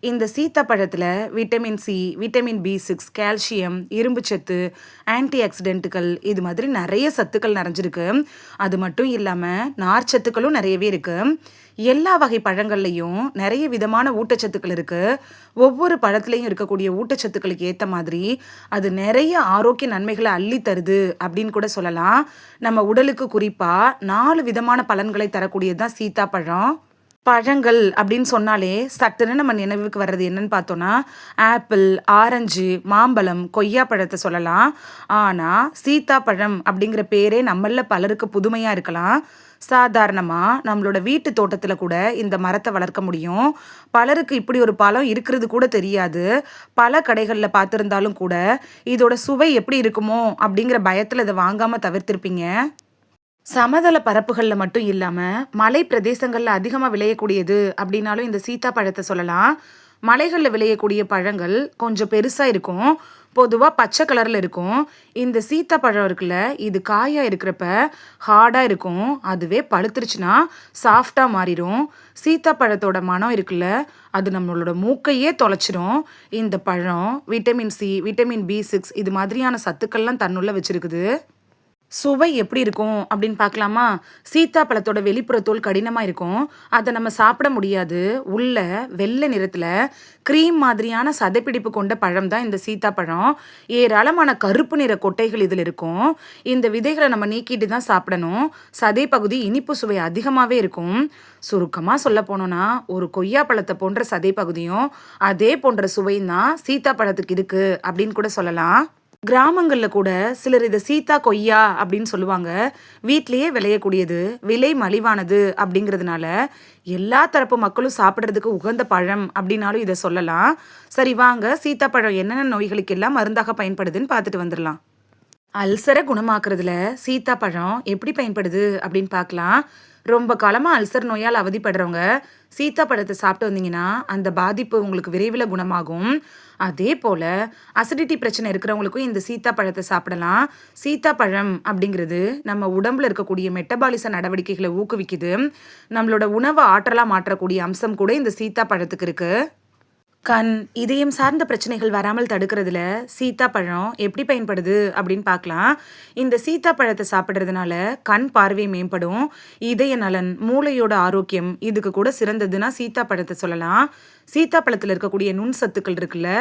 இந்த சீத்தாப்பழத்தில் vitamin C vitamin B six calcium இரும்புச்சத்து anti ஆக்சிடென்ட்டுகள் இது மாதிரி நிறைய சத்துக்கள் நிறைஞ்சிருக்கு. அது மட்டும் இல்லாமல் நார் சத்துக்களும் நிறையவே இருக்குது எல்லா வகை பழங்கள்லையும் நிறைய விதமான ஊட்டச்சத்துக்கள் இருக்குது ஒவ்வொரு பழத்துலையும் இருக்கக்கூடிய ஊட்டச்சத்துக்களுக்கு ஏற்ற மாதிரி அது நிறைய ஆரோக்கிய நன்மைகளை அள்ளி தருது அப்படின்னு கூட சொல்லலாம். நம்ம உடலுக்கு குறிப்பாக நாலு விதமான பலன்களை தரக்கூடியது தான் சீத்தாப்பழம். பழங்கள் அப்படின்னு சொன்னாலே சட்டுன்னு நம்ம நினைவுக்கு வர்றது என்னன்னு பார்த்தோன்னா ஆப்பிள் ஆரஞ்சு மாம்பழம் கொய்யா பழத்தை சொல்லலாம். ஆனால் சீத்தாப்பழம் அப்படிங்கிற பேரே நம்மளில் பலருக்கு புதுமையாக இருக்கலாம். சாதாரணமாக நம்மளோட வீட்டு தோட்டத்தில் கூட இந்த மரத்தை வளர்க்க முடியும். பலருக்கு இப்படி ஒரு பழம் இருக்கிறது கூட தெரியாது. பல கடைகளில் பார்த்துருந்தாலும் கூட இதோட சுவை எப்படி இருக்குமோ அப்படிங்கிற பயத்தில் இதை வாங்காமல் தவிர்த்திருப்பீங்க. சமதள பரப்புகளில் மட்டும் இல்லாமல் மலை பிரதேசங்களில் அதிகமாக விளையக்கூடியது அப்படின்னாலும் இந்த சீதா பழத்தை சொல்லலாம். மலைகளில் விளையக்கூடிய பழங்கள் கொஞ்சம் பெருசாக இருக்கும். பொதுவாக பச்சை கலரில் இருக்கும். இந்த சீத்தாப்பழம் இருக்குல்ல இது காயாக இருக்கிறப்ப ஹார்டாக இருக்கும். அதுவே பழுத்துருச்சுன்னா சாஃப்டாக மாறிடும் சீத்தாப்பழத்தோட மனம் இருக்குல்ல அது நம்மளோட மூக்கையே தொலைச்சிரும். இந்த பழம் vitamin C vitamin B six இது மாதிரியான சத்துக்கள்லாம் தன்னுள்ள வச்சுருக்குது. சுவை எப்படி இருக்கும் அப்படின்னு பார்க்கலாமா? சீத்தாப்பழத்தோட வெளிப்புற தோல் கடினமாக இருக்கும். அதை நம்ம சாப்பிட முடியாது. உள்ள வெள்ளை நிறத்தில் க்ரீம் மாதிரியான சதைப்பிடிப்பு கொண்ட பழம் தான் இந்த சீத்தாப்பழம். ஏராளமான கருப்பு நிற கொட்டைகள் இதில் இருக்கும். இந்த விதைகளை நம்ம நீக்கிட்டு தான் சாப்பிடணும். சதை பகுதி இனிப்பு சுவை அதிகமாகவே இருக்கும். சுருக்கமாக சொல்ல போனோன்னா ஒரு கொய்யா பழத்தை போன்ற சதை பகுதியும் அதே போன்ற சுவையும் தான் சீத்தாப்பழத்துக்கு இருக்குது அப்படின்னு கூட சொல்லலாம். கிராமங்களில் கூட சிலர் இதை சீத்தா கொய்யா அப்படின்னு சொல்லுவாங்க. வீட்லேயே விளையக்கூடியது விலை மலிவானது அப்படிங்கிறதுனால எல்லா தரப்பு மக்களும் சாப்பிட்றதுக்கு உகந்த பழம் அப்படின்னாலும் இதை சொல்லலாம். சரி வாங்க. சீத்தாப்பழம் என்னென்ன நோய்களுக்கெல்லாம் மருந்தாக பயன்படுதுன்னு பார்த்துட்டு வந்துடலாம். அல்சரை குணமாக்குறதுல சீத்தாப்பழம் எப்படி பயன்படுது அப்படின்னு பார்க்கலாம். ரொம்ப காலமாக அல்சர் நோயால் அவதிப்படுறவங்க சீத்தாப்பழத்தை சாப்பிட்டு வந்தீங்கன்னா அந்த பாதிப்பு உங்களுக்கு விரைவில் குணமாகும். அதே போல் அசிடிட்டி பிரச்சனை இருக்கிறவங்களுக்கும் இந்த சீத்தாப்பழத்தை சாப்பிடலாம். சீத்தாப்பழம் அப்படிங்கிறது நம்ம உடம்புல இருக்கக்கூடிய மெட்டபாலிச நடவடிக்கைகளை ஊக்குவிக்குது. நம்மளோட உணவை ஆற்றலாக மாற்றக்கூடிய அம்சம் கூட இந்த சீத்தாப்பழத்துக்கு இருக்குது கண் இதயம் சார்ந்த பிரச்சனைகள் வராமல் தடுக்கிறதுல சீத்தாப்பழம் எப்படி பயன்படுது அப்படின்னு பார்க்கலாம். இந்த சீத்தாப்பழத்தை சாப்பிட்றதுனால கண் பார்வை மேம்படும் இதய நலன் மூளையோட ஆரோக்கியம் இதுக்கு கூட சிறந்ததுன்னா சீத்தாப்பழத்தை சொல்லலாம். சீத்தாப்பழத்தில் இருக்கக்கூடிய நுண் சத்துக்கள் இருக்குல்ல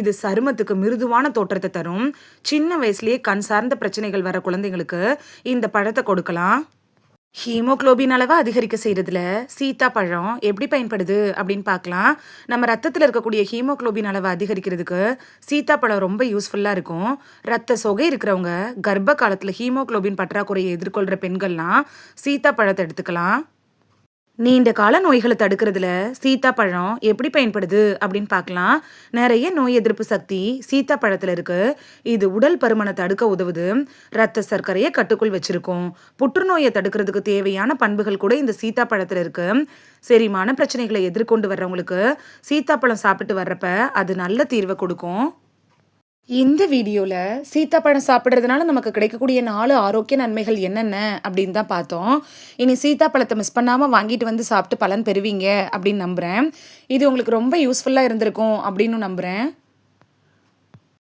இது சருமத்துக்கு மிருதுவான தோற்றத்தை தரும். சின்ன வயசுலேயே கண் சார்ந்த பிரச்சனைகள் வர குழந்தைங்களுக்கு இந்த பழத்தை கொடுக்கலாம். ஹீமோக்ளோபின் அளவை அதிகரிக்க செய்கிறதுல சீத்தாப்பழம் எப்படி பயன்படுது அப்படின்னு பார்க்கலாம். நம்ம ரத்தத்தில் இருக்கக்கூடிய ஹீமோக்ளோபின் அளவை அதிகரிக்கிறதுக்கு சீத்தாப்பழம் ரொம்ப யூஸ்ஃபுல்லாக இருக்கும். ரத்த சொகை இருக்கிறவங்க கர்ப்ப காலத்தில் ஹீமோக்ளோபின் பற்றாக்குறையை எதிர்கொள்கிற பெண்கள்லாம் சீத்தாப்பழத்தை எடுத்துக்கலாம். நீண்ட கால நோய்களை தடுக்கிறதுல சீத்தாப்பழம் எப்படி பயன்படுது அப்படின்னு பார்க்கலாம். நிறைய நோய் எதிர்ப்பு சக்தி சீத்தாப்பழத்தில் இருக்கு. இது உடல் பருமனை தடுக்க உதவுது. ரத்த சர்க்கரையை கட்டுக்குள் வச்சிருக்கும். புற்றுநோயை தடுக்கிறதுக்கு தேவையான பண்புகள் கூட இந்த சீத்தாப்பழத்தில் இருக்கு. செரிமான பிரச்சனைகளை எதிர்கொண்டு வர்றவங்களுக்கு சீத்தாப்பழம் சாப்பிட்டு வர்றப்ப அது நல்ல தீர்வை கொடுக்கும். இந்த வீடியோவில் சீத்தாப்பழம் சாப்பிட்றதுனால நமக்கு கிடைக்கக்கூடிய நாலு ஆரோக்கிய நன்மைகள் என்னென்ன அப்படின்னு தான் பார்த்தோம். இனி சீத்தாப்பழத்தை மிஸ் பண்ணாமல் வாங்கிட்டு வந்து சாப்பிட்டு பலன் பெறுவீங்க அப்படின்னு நம்புகிறேன் இது உங்களுக்கு ரொம்ப யூஸ்ஃபுல்லாக இருந்திருக்கும் அப்படின்னு நம்புகிறேன்